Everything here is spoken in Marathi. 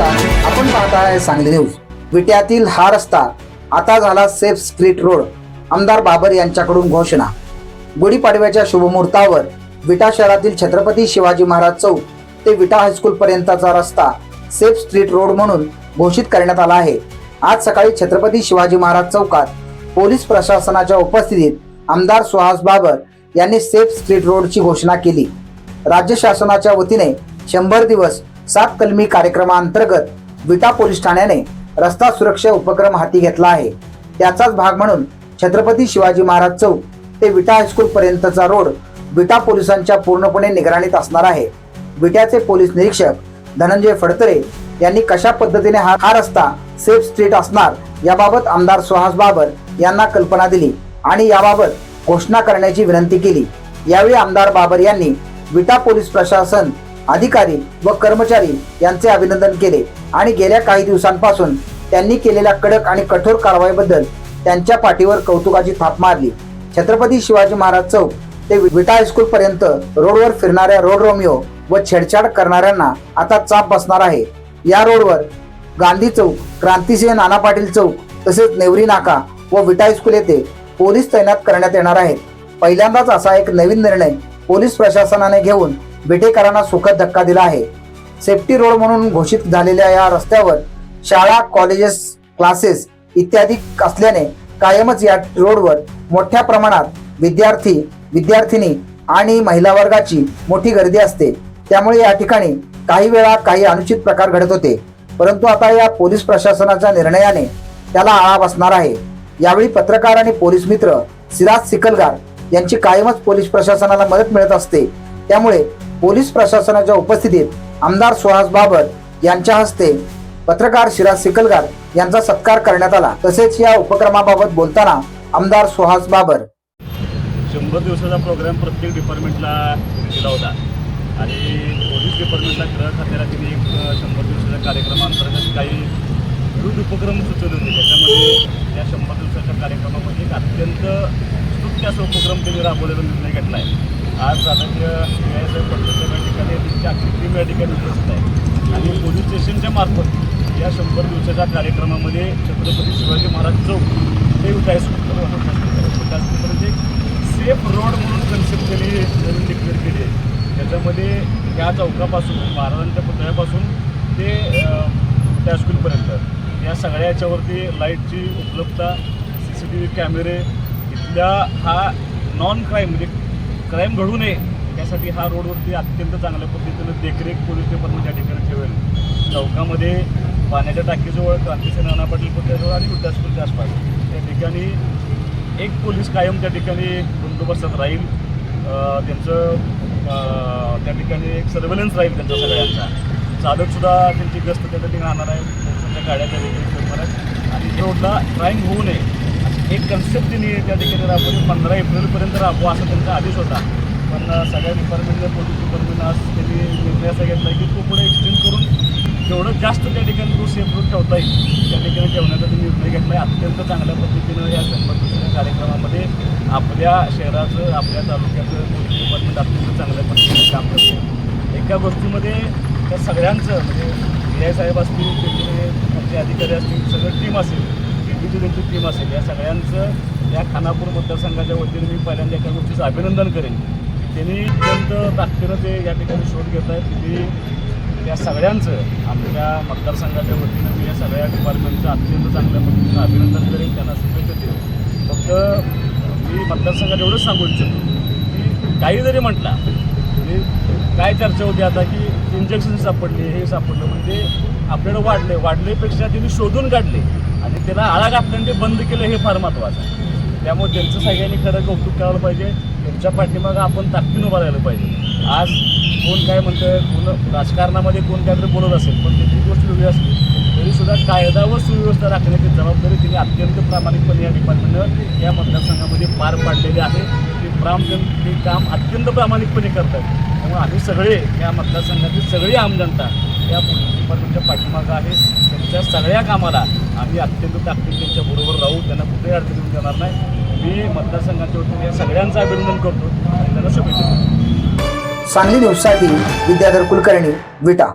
नमस्कार आपण पाहताय सांगली न्यूज विट्यातील हा रस्ता आता झाला सेफ स्ट्रीट रोड आमदार बाबर यांच्याकडून घोषणा. गुढीपाडव्याच्या शुभमुहूर्तावर विटा शहरातील छत्रपती शिवाजी महाराज चौक ते विटा हायस्कूल पर्यंतचा रस्ता सेफ स्ट्रीट रोड म्हणून घोषित करण्यात आला आहे. आज सकाळी छत्रपती शिवाजी महाराज चौकात पोलीस प्रशासनाच्या उपस्थितीत आमदार सुहास बाबर यांनी सेफ स्ट्रीट रोडची घोषणा केली. राज्य शासनाच्या वतीने शंभर दिवस सात कलमी कार्यक्रमाअंतर्गत विटा पोलीस ठाण्याने रस्ता सुरक्षा उपक्रम हाती घेतला आहे. त्याचाच भाग म्हणून छत्रपती शिवाजी महाराज चौक ते विटा हायस्कूल पर्यंतचा रोड विटा पोलिसांच्या पूर्णपणे निगराणीत असणार आहे. विट्याचे पोलीस निरीक्षक धनंजय फडतरे यांनी कशा पद्धतीने हा हा रस्ता सेफ स्ट्रीट असणार याबाबत आमदार सुहास बाबर यांना कल्पना दिली आणि याबाबत घोषणा करण्याची विनंती केली. यावेळी आमदार बाबर यांनी विटा पोलीस प्रशासन अधिकारी व कर्मचारी यांचे अभिनंदन केले आणि गेल्या काही दिवसांपासून त्यांनी केलेल्या कडक आणि कठोर कारवाईबद्दल त्यांच्या पाठीवर कौतुकाची थाप मारली. छत्रपती शिवाजी महाराज चौक ते विटा हायस्कूल पर्यंत रोडवर फिरणाऱ्या रोड रोमिओ व छेडछाड करणाऱ्यांना आता चाप बसणार आहे. या रोडवर गांधी चौक क्रांतिसिंह नाना पाटील चौक तसेच नेवरी नाका व विटा हायस्कूल येथे पोलीस तैनात करण्यात येणार आहेत. पहिल्यांदाच असा एक नवीन निर्णय पोलीस प्रशासनाने घेऊन विटेकरांना सुखद धक्का दिला आहे. सेफ्टी रोड म्हणून घोषित झालेल्या या रस्त्यावर शाळा कॉलेजेस क्लासेस इत्यादी असल्याने कायमच या रोडवर मोठ्या प्रमाणात विद्यार्थी विद्यार्थिनी आणि महिला वर्गाची मोठी गर्दी असते. त्यामुळे या ठिकाणी काही वेळा काही अनुचित प्रकार घडत होते. परंतु आता या पोलीस प्रशासनाच्या निर्णयाने त्याला आळा बसणार आहे. यावेळी पत्रकार आणि पोलीस मित्र सिराज सिकलगार यांची कायमच पोलीस प्रशासनाला मदत मिळत असते. त्यामुळे पोलीस प्रशासनाच्या उपस्थितीत आमदार सुहास बाबर यांच्या हस्ते पत्रकार शिराज सिकलगार यांचा सत्कार करण्यात आला. तसेच या उपक्रमाबाबत बोलताना आमदार सुहास बाबर. शंभर दिवसाचा प्रोग्राम प्रत्येक डिपार्टमेंटला दिला होता. आणि पोलीस डिपार्टमेंटला गृह खात्याला तिने एक शंभर दिवसाच्या कार्यक्रमांतर्गत काही विविध उपक्रम सुचवले होते. त्याच्यामध्ये या शंभर दिवसाच्या कार्यक्रमामध्ये एक अत्यंत स्तुत्य असा उपक्रम त्यांनी राबवलेला निर्णय घेतला आहे. आज आदरणीय न्यायालय पद्धतीच्या या ठिकाणी त्यांची अख्खी टीम या ठिकाणी उपस्थित आहे. आणि पोलीस स्टेशनच्या मार्फत या शंभर दिवसाच्या कार्यक्रमामध्ये छत्रपती शिवाजी महाराज चौक ते त्याचप्रमाणे एक सेफ रोड म्हणून कन्सेप्ट त्यांनी नवीन डिक्लेअर केली आहे. त्याच्यामध्ये या चौकापासून महाराजांच्या पुतळ्यापासून ते त्या स्कूलपर्यंत या सगळ्या याच्यावरती लाईटची उपलब्धता सी सी टी व्ही कॅमेरे इथल्या हा नॉन क्राईम म्हणजे क्राईम घडू नये त्यासाठी हा रोडवरती अत्यंत चांगल्या पद्धतीनं देखरेख पोलीस डिपार्टमेंट त्या ठिकाणी ठेवेल. चौकामध्ये पाण्याच्या टाकीजवळ क्रांतिसेन नाना पाटील पुतळ्याजवळ आणि वृद्धास्कूलच्या आसपास. त्या ठिकाणी एक पोलीस कायम त्या ठिकाणी बंदोबस्तात राहील. त्यांचं त्या ठिकाणी एक सर्वेलन्स राहील त्यांचा सगळ्यांचा. चालकसुद्धा त्यांची गस्त त्या ठिकाणी राहणार आहे. पोलिसांच्या गाड्या त्या ठिकाणी फिरणार आहेत. आणि रोडला क्राईम होऊ नये. एक कन्सेप्ट त्यांनी त्या ठिकाणी राबवली. पंधरा एप्रिलपर्यंत राबवा असा त्यांचा आदेश होता. पण सगळ्या डिपार्टमेंटने पोलीस डिपार्टमेंट आज त्यांनी निर्णय असा घेतला की तो पुढे एक्सटेंड करून जेवढं जास्त त्या ठिकाणी तो सेफ रोड ठेवता येईल त्या ठिकाणी ठेवण्याचा त्यांनी निर्णय घेतला. आहे अत्यंत चांगल्या पद्धतीनं या शंभर कार्यक्रमामध्ये आपल्या शहराचं आपल्या तालुक्याचं पोलीस डिपार्टमेंट अत्यंत चांगल्या पद्धतीने काम करते एका गोष्टीमध्ये त्या सगळ्यांचं म्हणजे ए आय साहेब असतील त्यांचे आमचे अधिकारी असतील सगळं टीम असेल किती त्यांची टीम असेल या सगळ्यांचं या खानापूर मतदारसंघाच्या वतीने मी पहिल्यांदा एका गोष्टीचं अभिनंदन करेन. त्यांनी अत्यंत ताकदीनं ते या ठिकाणी शोध घेत आहेत तिथे या सगळ्यांचं आमच्या मतदारसंघाच्या वतीनं मी या सगळ्या डिपार्टमेंटचं अत्यंत चांगल्या पद्धतीनं अभिनंदन करेन. त्यांना शुभेच्छा देईन. फक्त मी मतदारसंघात एवढंच सांगू इच्छितो की काही जरी म्हटला काय चर्चा होती आता की इंजेक्शन सापडले हे सापडलं म्हणजे आपल्याला वाढले वाढलेपेक्षा त्यांनी शोधून काढले. आणि त्याला आळा घातल्याने ते बंद केलं हे फार महत्त्वाचं आहे. त्यामुळे त्यांचं सगळ्यांनी खरं कौतुक करायला पाहिजे. त्यांच्या पाठीमागं आपण ताकदीनं उभं राहिलं पाहिजे. आज कोण काय म्हणतं कोण राजकारणामध्ये कोण काहीतरी बोलत असेल पण त्याची गोष्ट वेगळी असली तरीसुद्धा कायदा व सुव्यवस्था राखण्याची जबाबदारी त्यांनी अत्यंत प्रामाणिकपणे या डिपार्टमेंटनं या मतदारसंघामध्ये पार पाडलेली आहे. ते प्राम ते काम अत्यंत प्रामाणिकपणे करतात त्यामुळे आम्ही सगळे या मतदारसंघातील सगळी आमजनता या पोलीस डिपार्टमेंटच्या पाठीमागं आहे. त्यांच्या सगळ्या कामाला आम्ही अत्यंत ताकदीने बरोबर राहू. त्यांना कुठेही अडचण येऊन देणार नाही. मी मतदारसंघाच्या वतीने या सगळ्यांचं अभिनंदन करतो आणि त्यांना शुभेच्छा सांगली न्यूजसाठी विद्याधर कुलकर्णी विटा.